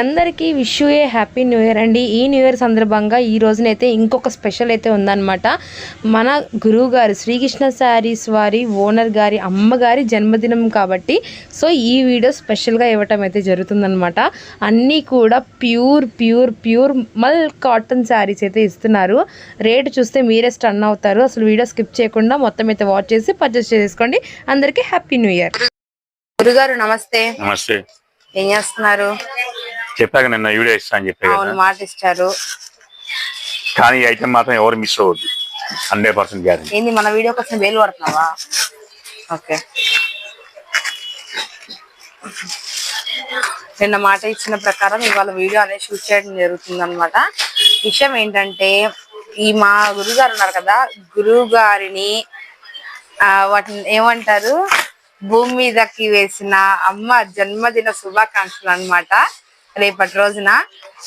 అందరికీ wish a happy new year అండి. ఈ న్యూ ఇయర్ సందర్భంగా ఈ రోజునైతే ఇంకొక స్పెషల్ అయితే ఉందన్నమాట. మన గురువు గారు శ్రీకృష్ణ శారీస్ వారి ఓనర్ గారి అమ్మగారి జన్మదినం కాబట్టి సో ఈ వీడియో స్పెషల్గా ఇవ్వటం అయితే జరుగుతుందన్నమాట. అన్నీ కూడా pure pure pure mul cotton saris అయితే ఇస్తున్నారు. రేటు చూస్తే మీరే స్టన్ అవుతారు. అసలు వీడియో స్కిప్ చేయకుండా మొత్తం అయితే వాచ్ చేసి పర్చేస్ చేసుకోండి. అందరికీ హ్యాపీ న్యూ ఇయర్ గురుగారు నమస్తే. నమస్తే. ఏం చేస్తున్నారు? చెప్పాక నిన్న వీడియో ఇస్తా అని చెప్పా అవును కదా. మాట ఇచ్చారు కానీ ఈ ఐటమ్ మాత్రం ఎవరు మిస్ అవ్వద్దు. హండ్రెడ్ పర్సెంట్ గ్యారెంటీ ఏంది మన వీడియో కోసం వేలు పడుతున్నావా ఓకే. నిన్న మాట ఇచ్చిన ప్రకారం ఇవాళ వీడియో అనేది షూట్ చేయడం జరుగుతుంది అనమాట విషయం ఏంటంటే ఈ మా గురుగారు ఉన్నారు కదా గురువు గారిని వాటిని ఏమంటారు? భూమి మీదకి వేసిన అమ్మ జన్మదిన శుభాకాంక్షలు అన్నమాట. రేపటి రోజున.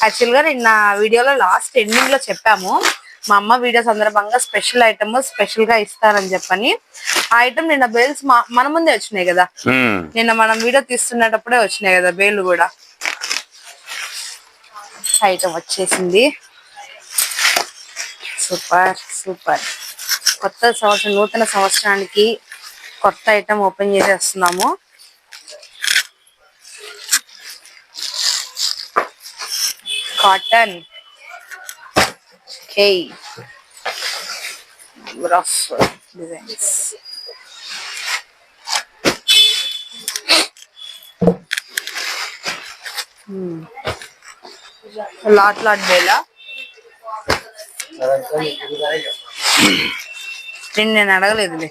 యాక్చువల్గా నిన్న వీడియోలో లాస్ట్ ఎండింగ్లో చెప్పాము. మా అమ్మ వీడియో సందర్భంగా స్పెషల్ ఐటమ్ స్పెషల్గా ఇస్తారని చెప్పని. ఆ ఐటమ్ నిన్న బేల్స్ మన ముందే వచ్చినాయి కదా. నిన్న మనం వీడియో తీస్తున్నప్పుడే వచ్చినాయి కదా బేలు కూడా. ఐటమ్ వచ్చేసింది. సూపర్ సూపర్ కొత్త సంవత్సరం నూతన సంవత్సరానికి కొత్త item open చేసేస్తున్నాము. Cotton okay rough designs lot lot Bela నేను నేను అడగలేదులే.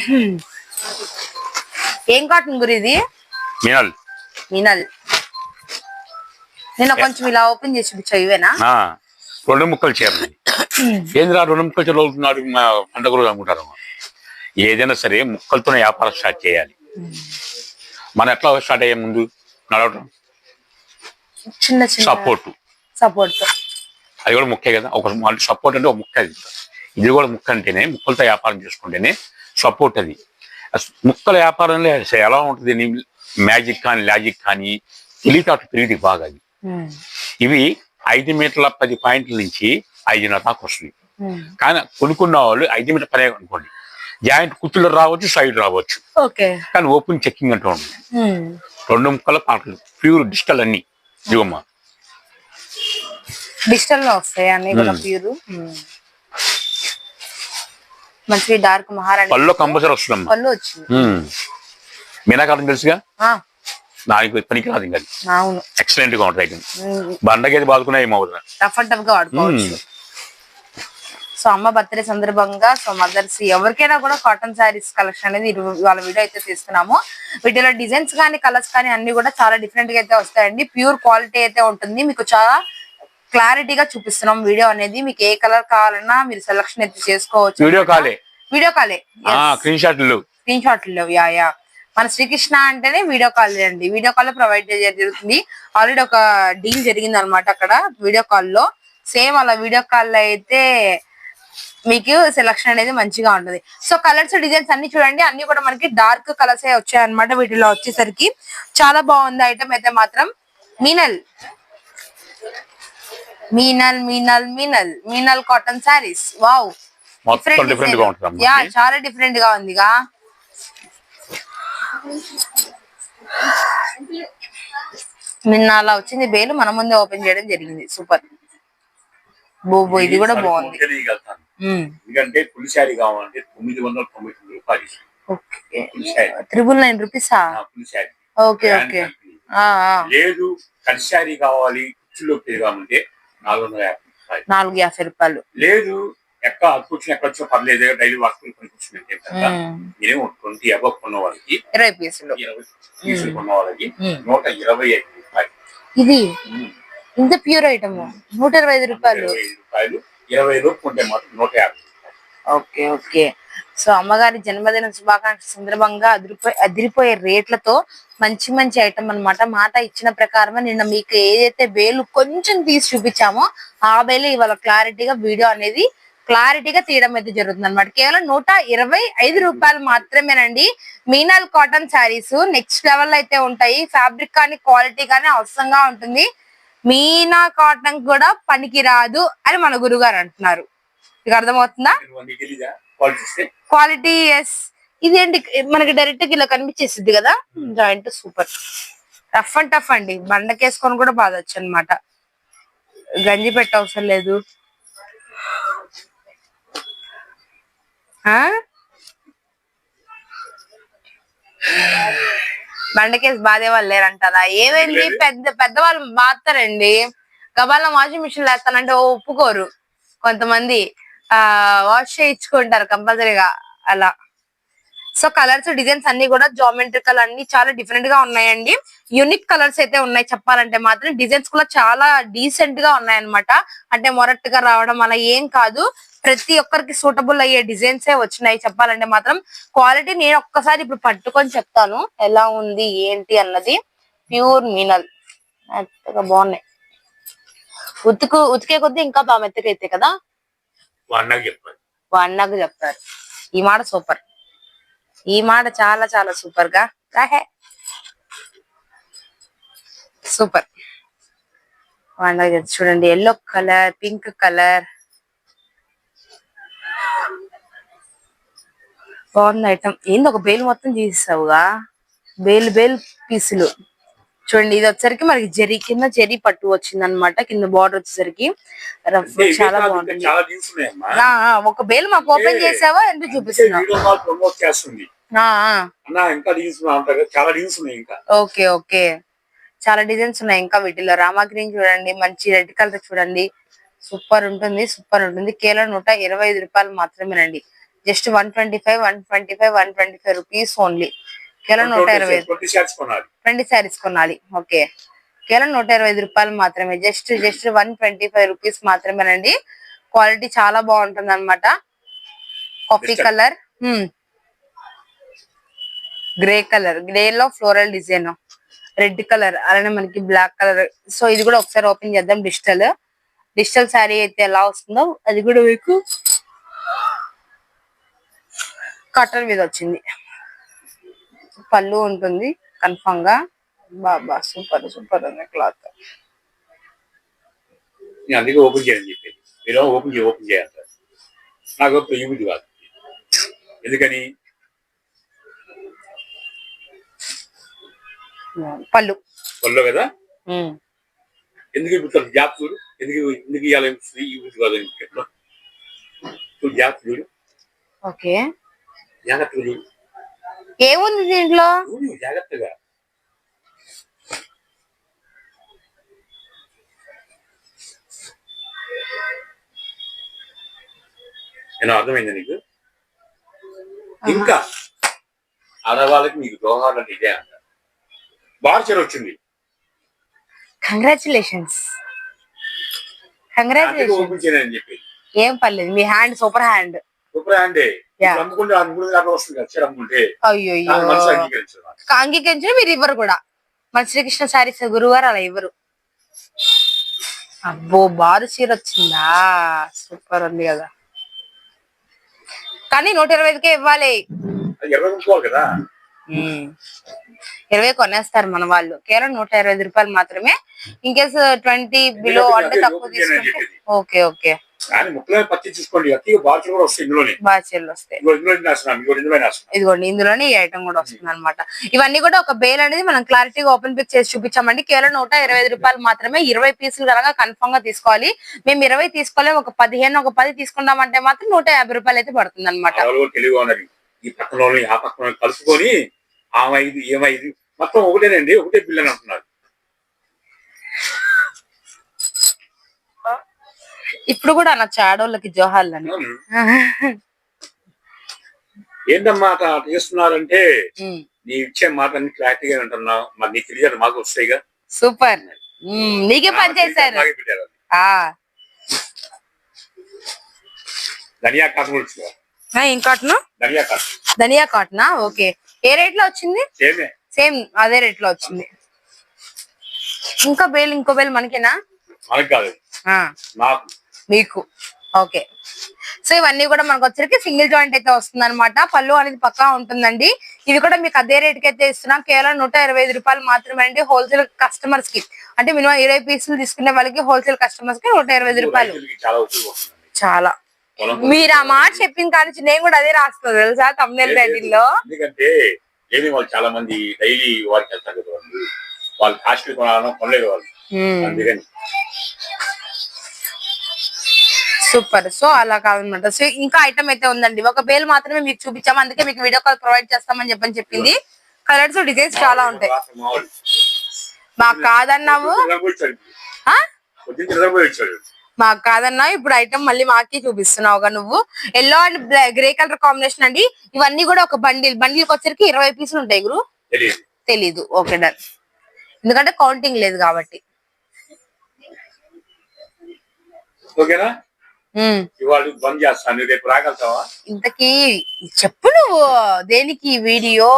Hmm. ఏం కాటన్ గురి ఇది? మినల్. మినల్. నేను కొంచెం ఇలా ఓపెన్ చేసి చూపించావు ఇవేనా? ఆ, రెండు ముక్కలు చేయాలి ఏంద్రా రెండు ముక్కలు చదువుతున్నాడు మా పండుగ రోజు అనుకుంటారు. ఏదైనా సరే ముక్కలతోనే వ్యాపారం స్టార్ట్ చేయాలి. మనం ఎట్లా స్టార్ట్ అయ్యే ముందు? నడవటం. చిన్న చిన్న సపోర్ట్ సపోర్ట్ అది కూడా ముక్కే కదా. ఒక సపోర్ట్ అంటే ఒక ముక్క అది. ఇది కూడా ముక్క అంటేనే ముక్కలతో వ్యాపారం చేసుకుంటేనే సపోర్ట్ అది. ముక్కల వ్యాపారంలో ఎలా ఉంటుంది మ్యాజిక్ కానీ లాజిక్ కానీ తెలివితేటలు పెరిగి బాగా అది. ఇవి ఐదు మీటర్ల పది పాయింట్ల నుంచి ఐదున్నర దాకా వస్తుంది. కానీ కొనుక్కున్న వాళ్ళు ఐదు మీటర్ పదే అనుకోండి. జాయింట్ కుర్చీలు రావచ్చు సైడ్ రావచ్చు. కానీ ఓపెన్ చెక్కింగ్ అంటూ ఉంటుంది రెండు ముక్కల పాటలు ప్యూర్ డిజిటల్ అన్ని. ఇదిగమ్మా డిజిటల్లో వస్తాయి అన్ని. ప్యూర్? మంచి డార్క్ మహారాణి పళ్ళు కంపల్సరీ వస్తుందమ్మా. పళ్ళు వచ్చింది. మీనాకారం తెలుసుగా? ఆ, దానికి పనికి రాదు ఇంకా అవును. ఎక్సలెంట్గా ఉంటుంది బండగేది బాదుకున్నా ఏమవుతుంది రఫ్ అండ్ టఫ్గా వాడుకోవచ్చు సో అమ్మ బర్త్డే సందర్భంగా సో మదర్స్ ఎవరికైనా కూడా కాటన్ శారీస్ కలెక్షన్ అనేది ఇవాళ వీడియో అయితే తీస్తున్నాము వీటిలో డిజైన్స్ కానీ కలర్స్ కానీ అన్ని కూడా చాలా డిఫరెంట్గా అయితే వస్తాయండి. ప్యూర్ క్వాలిటీ అయితే ఉంటుంది. మీకు చాలా క్లారిటీగా చూపిస్తున్నాం వీడియో అనేది. మీకు ఏ కలర్ కావాలన్నా మీరు సెలెక్షన్ అయితే చేసుకోవచ్చు. వీడియో కాలే వీడియో కాలే స్క్రీన్ షాట్లు స్క్రీన్ షాట్లు యా యా మన శ్రీకృష్ణ అంటేనే వీడియో కాల్ అండి. వీడియో కాల్ ప్రొవైడ్ జరుగుతుంది. ఆల్రెడీ ఒక డీల్ జరిగింది అనమాట అక్కడ వీడియో కాల్లో. సేమ్ అలా వీడియో కాల్ అయితే మీకు సెలక్షన్ అనేది మంచిగా ఉంటుంది. సో కలర్స్ డిజైన్స్ అన్ని చూడండి. అన్ని కూడా మనకి డార్క్ కలర్స్ వచ్చాయి అనమాట వీటిలో వచ్చేసరికి. చాలా బాగుంది ఐటమ్ అయితే మాత్రం. మీనల్ మీనల్ మీనల్ మీనల్. మీనల్ కాటన్ శారీస్ వావ్ మొత్తం డిఫరెంట్గా ఉంటుంది యా చాలా డిఫరెంట్గా ఉందిగా. నిన్న అలా వచ్చింది బేలు మన ముందే ఓపెన్ చేయడం జరిగింది. సూపర్ బోబో ఇది కూడా బాగుంది. తెలియగలుగుతాను ఉమ్, ఎందుకంటే పులి శారీ కావాలంటే తొమ్మిది వందల తొంభై తొమ్మిది రూపాయలు ఓకే పులి శారీ. త్రిబుల్ నైన్ రూపీసా ఓకే ఓకే లేదు శారీ కావాలి కుర్చీలో కావాలంటే నాలుగు వందల యాభై రూపాయలు. నాలుగు యాభై రూపాయలు. లేదు ఎక్క కూర్చుని ఎక్కడ వచ్చో పర్లేదు డైలీ వర్క్ పని కూర్చుంటే ఉమ్, నేను ట్వంటీ అబవ్ కొన్న వాళ్ళకి ఇరవై పీసులు. ఇరవై పీసులు కొన్న వాళ్ళకి. నూట ఇరవై ఐదు రూపాయలు. ఇది. ఇంత ప్యూర్ ఐటమ్. నూట ఇరవై ఐదు రూపాయలు. రూపాయలు. ఇరవై లోపు ఉంటే మాత్రం నూట యాభై. Okay okay. సో అమ్మగారి జన్మదిన శుభాకాంక్ష సందర్భంగా అదిరిపోయి అదిరిపోయే రేట్లతో మంచి మంచి ఐటమ్ అన్నమాట. మాట ఇచ్చిన ప్రకారమే నిన్న మీకు ఏదైతే వేలు కొంచెం తీసి చూపించామో ఆ వేలు ఇవాళ క్లారిటీగా వీడియో అనేది క్లారిటీగా తీయడం అయితే జరుగుతుంది అనమాట కేవలం నూట ఇరవై ఐదు రూపాయలు మాత్రమేనండి. Meenal cotton saris next level అయితే ఉంటాయి. ఫ్యాబ్రిక్ కానీ క్వాలిటీ కానీ అవసరంగా ఉంటుంది. మీనా కాటన్ కూడా పనికి రాదు అని మన గురుగారు అంటున్నారు. మీకు అర్థమవుతుందా? క్వాలిటీ ఎస్ ఇదేంటి? మనకి డైరెక్ట్గా ఇలా కనిపించేసింది కదా? Joint super rough and tough అండి. బండకేసుకొని కూడా బాధొచ్చు అనమాట గంజి పెట్ట అవసరం లేదు? బండకేసి బాధే వాళ్ళు లేరంటారా? ఏమైంది? పెద్ద పెద్దవాళ్ళు బాతారండి గబాల వాషింగ్ మిషన్ వేస్తానంటే ఓ ఒప్పుకోరు. కొంతమంది వాష్ చేయించుకుంటారు కంపల్సరీగా అలా. సో కలర్స్ డిజైన్స్ అన్ని కూడా జామెట్రికల్ అన్ని చాలా డిఫరెంట్గా ఉన్నాయండి. యూనిక్ కలర్స్ అయితే ఉన్నాయి చెప్పాలంటే మాత్రం. డిజైన్స్ కూడా చాలా డీసెంట్గా ఉన్నాయి అన్నమాట అంటే మొరట్టుగా రావడం అలా ఏం కాదు. ప్రతి ఒక్కరికి సూటబుల్ అయ్యే డిజైన్స్ ఏ వచ్చినాయి చెప్పాలంటే మాత్రం. క్వాలిటీ నేను ఒక్కసారి ఇప్పుడు పట్టుకొని చెప్తాను. ఎలా ఉంది ఏంటి అన్నది. ప్యూర్ మీనల్ బాగున్నాయి. ఉతుకు ఉతికే కొద్దీ ఇంకా బాగా మెత్తకైతే కదా. అన్నకు చెప్తారు. ఈ మాట సూపర్. ఈ మాట చాలా చాలా సూపర్గా. రాహే. సూపర్. అన్నకు చూడండి ఎల్లో కలర్ పింక్ కలర్. బాగుంది ఐటమ్. ఏంది ఒక బేల్ మొత్తం తీసేసావుగా? బేల్ బేల్ పీసులు. చూడండి ఇది వచ్చేసరికి మనకి జరీ కింద జరీ పట్టు వచ్చింది అనమాట కింద బార్డర్ వచ్చేసరికి రఫ్ చాలా బాగుంటుంది ఒక బేల్ మాకు ఓపెన్ చేసావా? ఎందుకు చూపిస్తున్నా ఓకే ఓకే. చాలా డిజైన్స్ ఉన్నాయి ఇంకా వీటిలో. రామా గ్రీన్ చూడండి మంచి రెడ్ కలర్ చూడండి. సూపర్ ఉంటుంది సూపర్ ఉంటుంది. కేవలం నూట ఇరవై ఐదు రూపాయలు మాత్రమేనండి. Just one twenty five one twenty five one twenty five rupees only కేవలం నూట ఇరవై ట్వంటీ శారీస్ కొనాలి. ఓకే. కేవలం నూట ఇరవై ఐదు రూపాయలు మాత్రమే. Just just one twenty five rupees మాత్రమేనండి. క్వాలిటీ చాలా బాగుంటుంది అనమాట coffee. Colour grey colour grey లో ఫ్లోరల్ డిజైన్ రెడ్ కలర్ అలానే మనకి బ్లాక్ కలర్ సో ఇది కూడా ఒకసారి ఓపెన్ చేద్దాం డిజిటల్. డిజిటల్ శారీ అయితే ఎలా వస్తుందో అది కూడా మీకు కాటన్ మీద వచ్చింది. పళ్ళు ఉంటుంది కన్ఫామ్గా. బాబా సూపర్ సూపర్ ఉంది క్లాత్. నేను అందుకే ఓపెన్ చేయని చెప్పేది. మీరు ఓపెన్ చేయ ఓపెన్ చేయాలంటారు నాకు ప్రియబుద్ధి కాదు. ఎందుకని? పళ్ళు. పళ్ళు కదా. ఎందుకు ఇప్పుడు జాబ్ చూడు? ఎందుకు ఎందుకు ఇవ్వాలి ఫ్రీ బుద్ధి కాదు జాబ్ చూడు. ఓకే. జాగ్రత్తగా చూడు. ఏముంది దీంట్లో? జాగ్రత్తగా. నేను అర్థమైంది నీకు? ఇంకా ఆడవాళ్ళకి మీకు దోహాలు ఇదే అంట. బార్చర్ వచ్చింది. కంగ్రాచులేషన్స్ కంగ్రాచులేషన్ ఏం పర్లేదు. మీ హ్యాండ్ సూపర్ హ్యాండ్ సూపర్ అంటే Yeah. అమ్ముకుంటే ఆ మూడు దాకా వస్తుంది కదా చీర అమ్ముకుంటే. అయ్యో మనసు. అంగీకరించిన మీరు ఇవ్వరు కూడా. మన శ్రీకృష్ణ శారీస్ గురువారు అలా ఇవ్వరు. అబ్బో బారు చీర వచ్చిందా? సూపర్ ఉంది కదా. కానీ నూట ఇరవై ఐదుకే ఇవ్వాలి. కదా. ఇరవై కొనేస్తారు మన వాళ్ళు. కేవలం నూట ఇరవై ఐదు రూపాయలు మాత్రమే. ఇన్కేస్ ట్వంటీ బిలో అంటే తక్కువ తీసుకుంటే. Okay okay. కానీ ముక్కలే పచ్చి తీసుకోండి అతిగా బార్చర్ కూడా వస్తాయి ఇందులోనే. బాగా చీరలు వస్తాయి ఇందులో ఇందులో నేస్తున్నాం ఇదిగోండి ఇందులోనే ఈ ఐటమ్ కూడా వస్తుంది అనమాట ఇవన్నీ కూడా ఒక బేల్ అనేది మనం క్లారిటీగా ఓపెన్ పిక్ చేసి చూపించామండి. కేవలం నూట ఇరవై ఐదు రూపాయలు మాత్రమే ఇరవై పీసులు కనుక కన్ఫర్మ్గా తీసుకోవాలి. మేము ఇరవై తీసుకోలేము ఒక పదిహేను ఒక పది తీసుకుందామంటే మాత్రం నూట యాభై రూపాయలు అయితే పడుతుంది అనమాట ఈ పక్కన ఆ పక్కన కలుపుకొని ఆమె ఇది ఏమై ఇది మొత్తం ఒకటేనండి ఒకటే బిల్ అని అంటున్నారు. ఇప్పుడు కూడా అనొచ్చు ఆడోళ్ళకి జోహార్లని. ఏంటమ్మా అట్లా చేస్తున్నారంటే నీ ఇచ్చే మాట అన్ని క్లారిటీగా ఉంటున్నావు మరి నీకు తెలియదు మాకు వస్తాయిగా. సూపర్. నీకే పని చేశారు. ధనియా కాటన్ కూడా వచ్చింది? ఆ, ఏం కాటన్? ధనియా కాటన్. ధనియా కాటనా? ఓకే. ఏ రేట్లో వచ్చింది? సేమే. అదే రేట్లో వచ్చింది. ఇంకా బేల్ ఇంకో బేల్ మనకేనా? మనకి కాదు నాకు మీకు. ఓకే సో ఇవన్నీ కూడా మనకు వచ్చరికి సింగిల్ జాయింట్ అయితే వస్తుంది అనమాట పళ్ళు అనేది పక్కా ఉంటుందండి. ఇవి కూడా మీకు అదే రేట్కి అయితే ఇస్తున్నాం. కేవలం నూట ఇరవై ఐదు రూపాయలు మాత్రమే అండి హోల్సేల్ కస్టమర్స్కి. అంటే మినిమం ఇరవై పీసులు తీసుకునే వాళ్ళకి హోల్సేల్ కస్టమర్స్కి నూట రూపాయలు. చాలా. మీరు ఆ మాట చెప్పిన కానీ నేను కూడా అదే రాస్తాను తెలుసా తమిళ ఎందుకంటే లేని వాళ్ళు చాలా మంది డైలీ వారికి వెళ్తారు కదా వాళ్ళు. వాళ్ళు కాస్ట్ కొనాలని కొనలేదు వాళ్ళు. అందుకని. సూపర్ సో అలా కాదనమాట. సో ఇంకా ఐటమ్ అయితే ఉందండి. ఒక బేల్ మాత్రమే మీకు చూపించాము. అందుకే మీకు వీడియో కాల్ ప్రొవైడ్ చేస్తామని చెప్పని చెప్పింది. కలర్స్ డిజైన్స్ చాలా ఉంటాయి. మాకు కాదన్నావు. మాకు కాదన్నా ఇప్పుడు ఐటమ్ మళ్ళీ మాకే చూపిస్తున్నావుగా నువ్వు. Yellow and grey colour combination అండి. ఇవన్నీ కూడా ఒక బండిల్ బండిల్కి వచ్చరికి ఇరవై పీసులు ఉంటాయి గురు? తెలియదు తెలీదు. ఓకే డన్ ఎందుకంటే కౌంటింగ్ లేదు కాబట్టి. ఓకేనా ఇవాళ బంద్ చేస్తాను రేపు రాగలుగుతావా? ఇంతకీ చెప్పు నువ్వు. దేనికి వీడియో?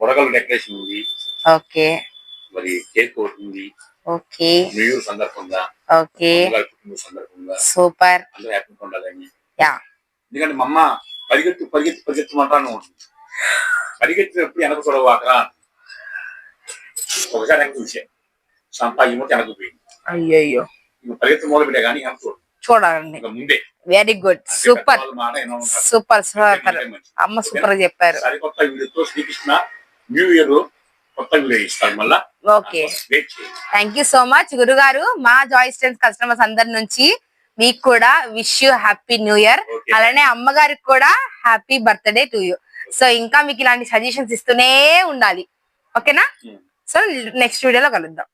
బుడగల డెకరేషన్ ఉంది. ఓకే. మరి కేక్ ఉంది. ఓకే. న్యూ సందర్భంగా ఓకే. సందర్భంగా. సూపర్. అందరూ హ్యాపీగా ఉండాలని. యా. ఎందుకంటే మా అమ్మ పరిగెత్తు పరిగెత్తి పరిగెత్తమంటాను పరిగెత్తినప్పుడు వెనక చూడవు అక్కడ ఒకసారి వెనక చూసా. సంపాయి మూట వెనక పోయింది. అయ్యయ్యో. ఇంకా పరిగెత్తి మొదలు పెట్టే కానీ వెనక చూడు. చూడాలండి. ముందే. Very good super. Super super అమ్మ సూపర్ చెప్పారు. సరికొత్త వీడియోతో శ్రీకృష్ణ న్యూ ఇయర్ కొత్త వీడియో ఇస్తాను మళ్ళా. Okay. Thank you so much గురుగారు మా జాయ్ స్టెన్స్ కస్టమర్స్ అందరి నుంచి మీకు కూడా wish you happy new year. అలానే అమ్మగారికి కూడా happy birthday to you so ఇంకా మీకు ఇలాంటి సజెషన్స్ ఇస్తూనే ఉండాలి. ఓకేనా. సో నెక్స్ట్ వీడియోలో కలుద్దాం.